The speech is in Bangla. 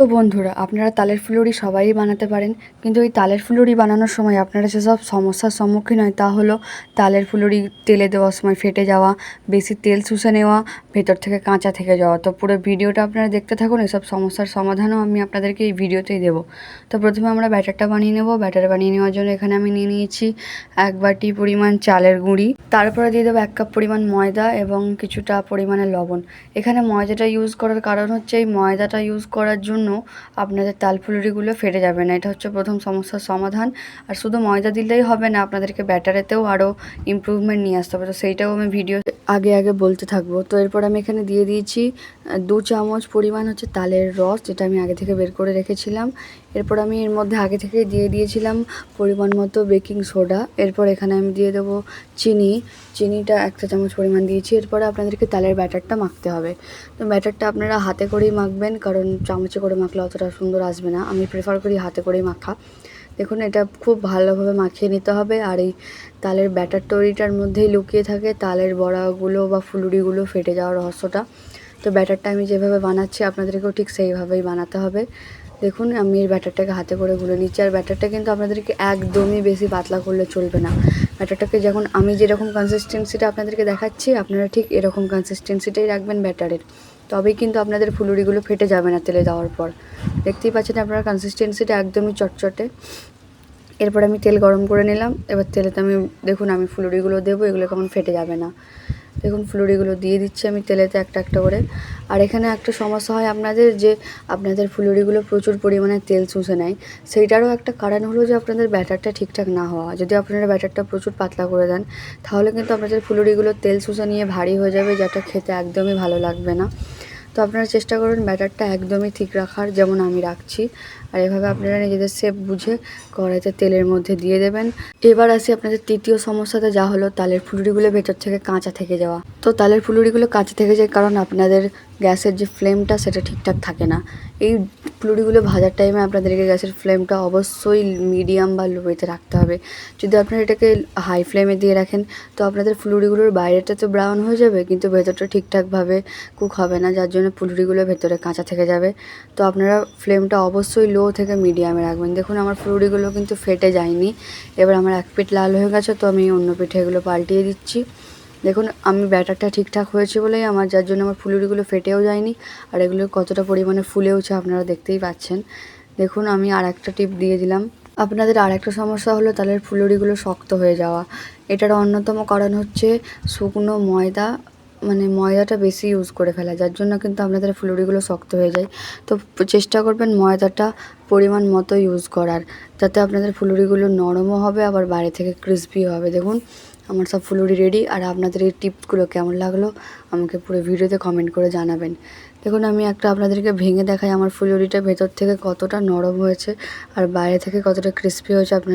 তো বন্ধুরা, আপনারা তালের ফুলুরি সবাই বানাতে পারেন, কিন্তু এই তালের ফুলুরি বানানোর সময় আপনারা যেসব সমস্যার সম্মুখীন হয় তা হলো তালের ফুলুরি তেলে দেওয়ার সময় ফেটে যাওয়া, বেশি তেল শুষে নেওয়া, ভেতর থেকে কাঁচা থেকে যাওয়া। তো পুরো ভিডিওটা আপনারা দেখতে থাকুন, এসব সমস্যার সমাধানও আমি আপনাদেরকে এই ভিডিওতেই দেবো। তো প্রথমে আমরা ব্যাটারটা বানিয়ে নেব। ব্যাটার বানিয়ে নেওয়ার জন্য এখানে আমি নিয়ে নিয়েছি এক বাটি পরিমাণ চালের গুঁড়ি। তারপরে দিয়ে দেবো এক কাপ পরিমাণ ময়দা এবং কিছুটা পরিমাণে লবণ। এখানে ময়দাটা ইউজ করার কারণ হচ্ছে এই ময়দাটা ইউজ করার জন্য আপনাদের তাল ফুলুরিগুলো ফেটে যাবে না। এটা হচ্ছে প্রথম সমস্যার সমাধান। আর শুধু ময়দা দিলেই হবে না, আপনাদেরকে ব্যাটারেতেও আরও ইমপ্রুভমেন্ট নিয়ে আসতে হবে। তো সেইটাও আমি ভিডিও আগে আগে বলতে থাকব। তো এরপর আমি এখানে দিয়ে দিয়েছি দু চামচ পরিমাণ হচ্ছে তালের রস, যেটা আমি আগে থেকে বের করে রেখেছিলাম। এরপর আমি এর মধ্যে আগে থেকে দিয়ে দিয়েছিলাম পরিমাণ মতো বেকিং সোডা। এরপর এখানে আমি দিয়ে দেবো চিনি। চিনিটা একটা চামচ পরিমাণ দিয়েছি। এরপরে আপনাদেরকে তালের ব্যাটারটা মাখতে হবে। তো ব্যাটারটা আপনারা হাতে করেই মাখবেন, কারণ চামচে করে মাখলে অতটা সুন্দর আসবে না। আমি প্রেফার করি হাতে করেই মাখা। দেখুন, এটা খুব ভালোভাবে মাখিয়ে নিতে হবে আর এই তালের ব্যাটার তৈরিটার মধ্যেই লুকিয়ে থাকে। তালের বড়াগুলো বা ফুলুরিগুলো ফেটে যাওয়ার রহস্যটা। তো ব্যাটারটা আমি যেভাবে বানাচ্ছি, আপনাদেরকেও ঠিক সেইভাবেই বানাতে হবে। দেখুন, আমি এই ব্যাটারটাকে হাতে করে গুলে নিচ্ছি। আর ব্যাটারটা কিন্তু আপনাদেরকে একদমই বেশি পাতলা করলে চলবে না। ব্যাটারটাকে যখন আমি যেরকম কনসিস্টেন্সিটা আপনাদেরকে দেখাচ্ছি, আপনারা ঠিক এরকম কনসিস্টেন্সিটাই রাখবেন ব্যাটারের। তবেই কিন্তু আপনাদের ফুলুরিগুলো ফেটে যাবে না তেলে দেওয়ার পর। দেখতেই পাচ্ছেন আপনার কনসিস্টেন্সিটা একদমই চটচটে। এরপর আমি তেল গরম করে নিলাম। এবার তেলেতে আমি, দেখুন আমি ফুলুরিগুলো দেবো, এগুলো কখন ফেটে যাবে না। দেখুন ফুলুরিগুলো দিয়ে দিচ্ছি আমি তেলেতে একটা একটা করে। আর এখানে একটা সমস্যা হয় আপনাদের যে, আপনাদের ফুলুরিগুলো প্রচুর পরিমাণে তেল চুষে নেয়। সেইটারও একটা কারণ হলো যে আপনাদের ব্যাটারটা ঠিকঠাক না হওয়া। যদি আপনারা ব্যাটারটা প্রচুর পাতলা করে দেন, তাহলে কিন্তু আপনাদের ফুলুরিগুলো তেল চুষে নিয়ে ভারী হয়ে যাবে যেটা খেতে একদমই ভালো লাগবে না। তো আপনারা চেষ্টা করুন ব্যাটারটা একদমই ঠিক রাখার, যেমন আমি রাখছি। আর এভাবে আপনারা নিজেদের শেপ বুঝে কড়াইতে তেলের মধ্যে দিয়ে দেবেন। এবার আসি আপনাদের তৃতীয় সমস্যাতে, যা হলো তালের ফুলুরিগুলো ভেতর থেকে কাঁচা থেকে যাওয়া। তো তালের ফুলুরিগুলো কাঁচা থেকে যায় কারণ আপনাদের গ্যাসের যে ফ্লেমটা সেটা ঠিকঠাক থাকে না। এই ফুলুরিগুলো ভাজার টাইমে আপনাদেরকে গ্যাসের ফ্লেমটা অবশ্যই মিডিয়াম বা লোতে রাখতে হবে। যদি আপনারা এটাকে হাই ফ্লেমে দিয়ে রাখেন, তো আপনাদের ফুলুরিগুলোর বাইরেটা তো ব্রাউন হয়ে যাবে, কিন্তু ভেতরটা ঠিকঠাকভাবে কুক হবে না, যার জন্য ফুলুরিগুলো ভেতরে কাঁচা থেকে যাবে। তো আপনারা ফ্লেমটা অবশ্যই লো থেকে মিডিয়ামে রাখবেন। দেখুন, আমার ফুলুরিগুলো কিন্তু ফেটে যায়নি। এবার আমার এক পিঠ লাল হয়ে গেছে, তো আমি অন্য পিঠে এগুলো পাল্টিয়ে দিচ্ছি। দেখুন, আমি ব্যাটারটা ঠিকঠাক হয়েছে বলেই আমার, যার জন্য আমার ফুলুরিগুলো ফেটেও যায়নি, আর এগুলো কতটা পরিমাণে ফুলেওছে আপনারা দেখতেই পাচ্ছেন। দেখুন, আমি আর একটা টিপ দিয়ে দিলাম। আপনাদের আর একটা সমস্যা হলো তালের ফুলুরিগুলো শক্ত হয়ে যাওয়া। এটার অন্যতম কারণ হচ্ছে শুকনো ময়দা মানে ময়দাটা বেশি ইউজ করে ফেলা, যার জন্য কিন্তু আপনাদের ফুলুরিগুলো শক্ত হয়ে যায়। তো চেষ্টা করবেন ময়দাটা পরিমাণ মতো ইউজ করার, যাতে আপনাদের ফুলুরিগুলো নরমও হবে, আবার বাইরে থেকে ক্রিসপি হবে। দেখুন আমার সব ফুলুরি রেডি আর আপনাদের এই টিপসগুলো কেমন লাগল, আমাকে পুরো ভিডিওতে কমেন্ট করে জানাবেন। দেখুন, আমি একটা আপনাদেরকে ভেঙে দেখাই আমার ফুলুরিটা ভেতর থেকে কতটা নরম হয়েছে, আর বাইরে থেকে কতটা ক্রিস্পি হয়েছে আপনার